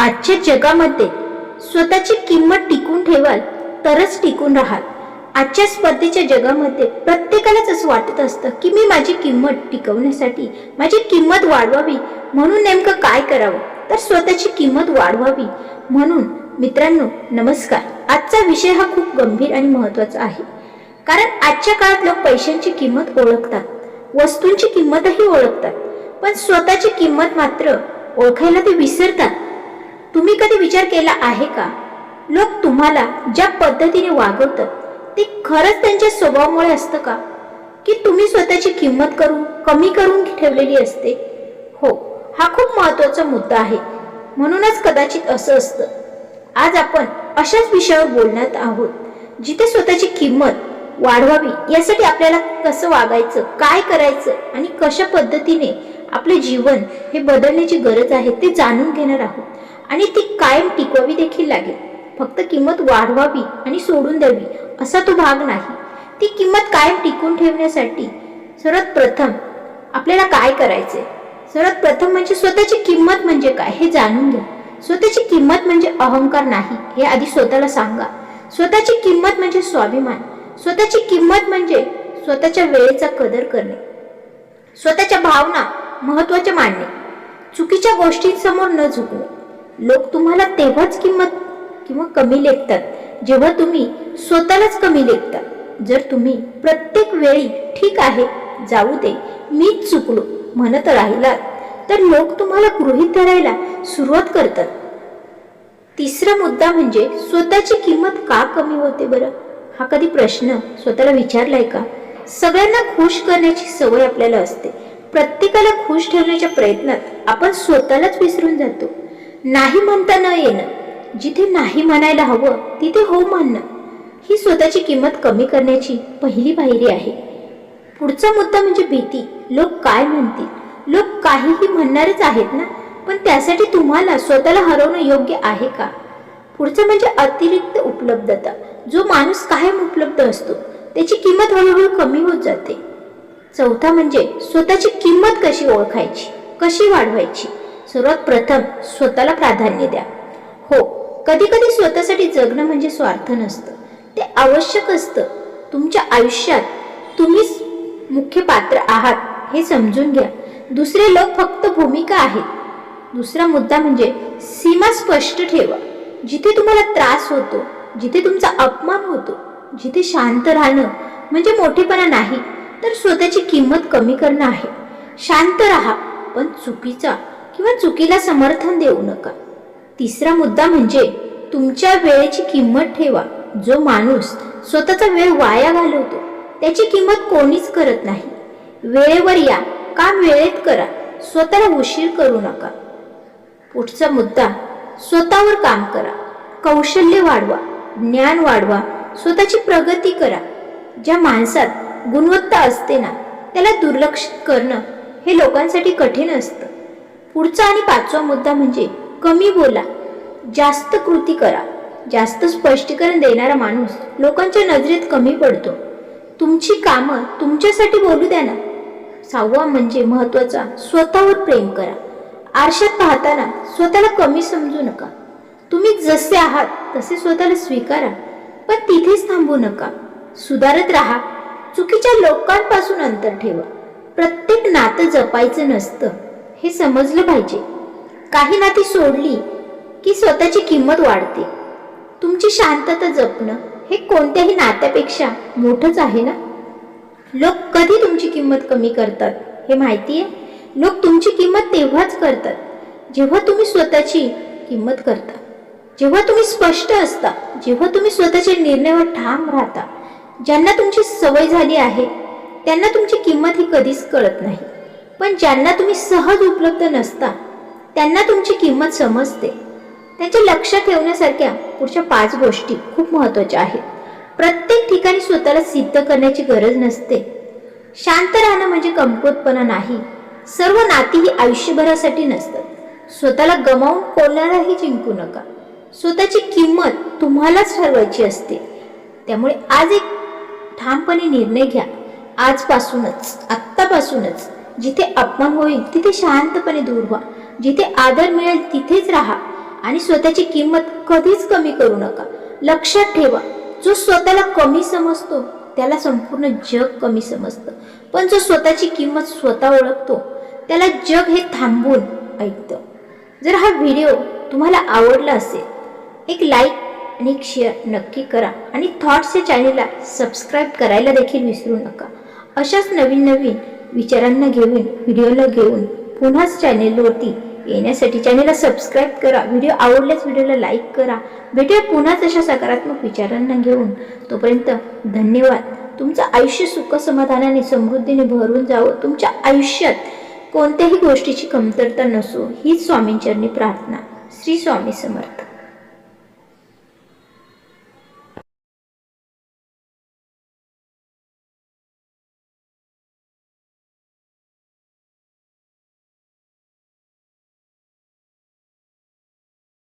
आजच्या जगामध्ये स्वतःची किंमत टिकून ठेवाल तरच टिकून राहाल. आजच्या स्पर्धेच्या जगामध्ये प्रत्येकालाच असं वाटत असतं की मी माझी किंमत टिकवण्यासाठी माझी किंमत वाढवावी म्हणून नेमकं काय करावं? तर स्वतःची किंमत वाढवावी म्हणून मित्रांनो नमस्कार. आजचा विषय हा खूप गंभीर आणि महत्त्वाचा आहे. कारण आजच्या काळात लोक पैशांची किंमत ओळखतात वस्तूंची किंमतही ओळखतात. पण स्वतःची किंमत मात्र ओळखायला ते विसरतात. तुम्ही कधी विचार केला आहे का? लोक तुम्हाला ज्या पद्धतीने वागवतात ते खरंच त्यांच्या स्वभावामुळे असतं का? की तुम्ही स्वतःची किंमत करून कमी करून ठेवलेली असते? हो हा खूप महत्त्वाचा मुद्दा आहे. म्हणूनच कदाचित असं असतं. आज आपण अशाच विषयावर बोलण्यात आहोत जिथे स्वतःची किंमत वाढवावी यासाठी आपल्याला कसं वागायचं काय करायचं आणि कशा पद्धतीने आपले जीवन हे बदलण्याची गरज आहे ते जाणून घेणार आहोत. आणि ती कायम टिकवावी देखील लागेल. फक्त किंमत वाढवावी आणि सोडून द्यावी असा तो भाग नाही. ती किंमत कायम टिकून ठेवण्यासाठी सर्वात प्रथम आपल्याला काय करायचे सर्वात प्रथम म्हणजे स्वतःची किंमत म्हणजे काय हे जाणून घ्या. स्वतःची किंमत म्हणजे अहंकार नाही हे आधी स्वतःला सांगा. स्वतःची किंमत म्हणजे स्वाभिमान. स्वतःची किंमत म्हणजे स्वतःच्या वेळेचा कदर करणे. स्वतःच्या भावना महत्त्वाच्या मानणे चुकीच्या गोष्टींसमोर न झुकणे. लोक तुम्हाला तेव्हाच किंमत किंवा कमी लेखतात जेव्हा तुम्ही स्वतःलाच कमी लेखता जर तुम्ही प्रत्येक वेळी ठीक आहे जाऊ दे मीच चुकलो म्हणत राहिलात तर लोक तुम्हाला गृहीत धरायला सुरुवात करतात. तिसरा मुद्दा म्हणजे स्वतःची किंमत का कमी होते बरं? हा कधी प्रश्न स्वतःला विचारलाय का? सगळ्यांना खुश करण्याची सवय आपल्याला असते. प्रत्येकाला खुश ठेवण्याच्या प्रयत्नात आपण स्वतःलाच विसरून जातो. नाही म्हणता न येणं. जिथे नाही म्हणायला हवं तिथे हो म्हणणं ही स्वतःची किंमत कमी करण्याची पहिली पायरी आहे. पुढचा मुद्दा म्हणजे भीती. लोक काय म्हणतील? लोक काहीही म्हणणारच आहेत ना? पण त्यासाठी तुम्हाला स्वतःला हरवणं योग्य आहे का? पुढचं म्हणजे अतिरिक्त उपलब्धता. जो माणूस कायम उपलब्ध असतो त्याची किंमत हळूहळू कमी होत जाते. चौथा म्हणजे स्वतःची किंमत कशी ओळखायची? कशी वाढवायची? सर्वात प्रथम स्वतःला प्राधान्य द्या. हो कधी कधी स्वतःसाठी जगणं म्हणजे स्वार्थ नसतं. ते आवश्यक असतं. तुमच्या आयुष्यात तुम्हीच मुख्य पात्र आहात हे समजून घ्या. दुसरे लोक फक्त भूमिका आहेत. दुसरा मुद्दा म्हणजे सीमा स्पष्ट ठेवा. जिथे तुम्हाला त्रास होतो जिथे तुमचा अपमान होतो जिथे शांत राहणं म्हणजे मोठेपणा नाही तर स्वतःची किंमत कमी करणं आहे. शांत राहा पण चुकीचा. किंवा चुकीला समर्थन देऊ नका. तिसरा मुद्दा म्हणजे तुमच्या वेळेची किंमत ठेवा. जो माणूस स्वतःचा वेळ वाया घालवतो त्याची किंमत कोणीच करत नाही. वेळेवर या काम वेळेत करा स्वतःला उशीर करू नका. पुढचा मुद्दा स्वतःवर काम करा. कौशल्य वाढवा ज्ञान वाढवा स्वतःची प्रगती करा. ज्या माणसात गुणवत्ता असते ना त्याला दुर्लक्षित करणं हे लोकांसाठी कठीण असतं. पुढचा आणि पाचवा मुद्दा म्हणजे कमी बोला जास्त कृती करा जास्त स्पष्टीकरण देणारा माणूस लोकांच्या नजरेत कमी पडतो. तुमची कामं तुमच्यासाठी बोलू द्या ना. सहावा म्हणजे महत्त्वाचा स्वतःवर प्रेम करा. आरशात पाहताना स्वतःला कमी समजू नका. तुम्ही जसे आहात तसे स्वतःला स्वीकारा पण तिथेच थांबू नका. सुधारत राहा. चुकीच्या लोकांपासून अंतर ठेवा. प्रत्येक नातं जपायचं नसतं. हे समजलं पाहिजे. काही नाती सोडली की स्वतःची किंमत वाढते. तुमची शांतता जपणं हे कोणत्याही नात्यापेक्षा मोठंच आहे ना? लोक कधी तुमची किंमत कमी करतात हे माहिती आहे? लोक तुमची किंमत तेव्हाच करतात जेव्हा तुम्ही स्वतःची किंमत करता. जेव्हा तुम्ही स्पष्ट असता जेव्हा तुम्ही स्वतःच्या निर्णयावर ठाम राहता ज्यांना तुमची सवय झाली आहे त्यांना तुमची किंमत ही कधीच कळत नाही. पण ज्यांना तुम्ही सहज उपलब्ध नसता त्यांना तुमची किंमत समजते. त्यांच्या लक्षात ठेवण्यासारख्या पुढच्या पाच गोष्टी खूप महत्त्वाच्या आहेत. प्रत्येक ठिकाणी स्वतःला सिद्ध करण्याची गरज नसते. शांत राहणं म्हणजे कमकुवतपणा नाही. सर्व नाती ही आयुष्यभरासाठी नसतात. स्वतःला गमावून कोणालाही जिंकू नका. स्वतःची किंमत तुम्हालाच ठरवायची असते. त्यामुळे आज एक ठामपणे निर्णय घ्या. आजपासूनच आत्तापासूनच. जिथे अपमान होईल तिथे शांतपणे दूर व्हा. जिथे आदर मिळेल तिथेच राहा. आणि स्वतःची किंमत कधीच कमी करू नका. लक्षात ठेवा जो स्वतःला कमी समजतो त्याला संपूर्ण जग कमी समजतं. पण जो स्वतःची किंमत स्वतः ओळखतो त्याला जग हे थांबून ऐकतं. जर हा व्हिडिओ तुम्हाला आवडला असेल एक लाईक आणि एक शेअर नक्की करा. आणि थॉट्स या चॅनेलला सबस्क्राईब करायला देखील विसरू नका. अशाच नवीन नवीन विचारांना घेऊन व्हिडिओला घेऊन पुन्हाच चॅनेलवरती येण्यासाठी चॅनेलला सबस्क्राईब करा. व्हिडिओ आवडल्यास व्हिडिओला लाईक करा. भेटूया पुन्हाच अशा सकारात्मक विचारांना घेऊन. तोपर्यंत धन्यवाद. तुमचं आयुष्य सुख समाधानाने समृद्धीने भरून जावं. तुमच्या आयुष्यात कोणत्याही गोष्टीची कमतरता नसो. हीच स्वामींचरणी प्रार्थना. श्री स्वामी समर्थ.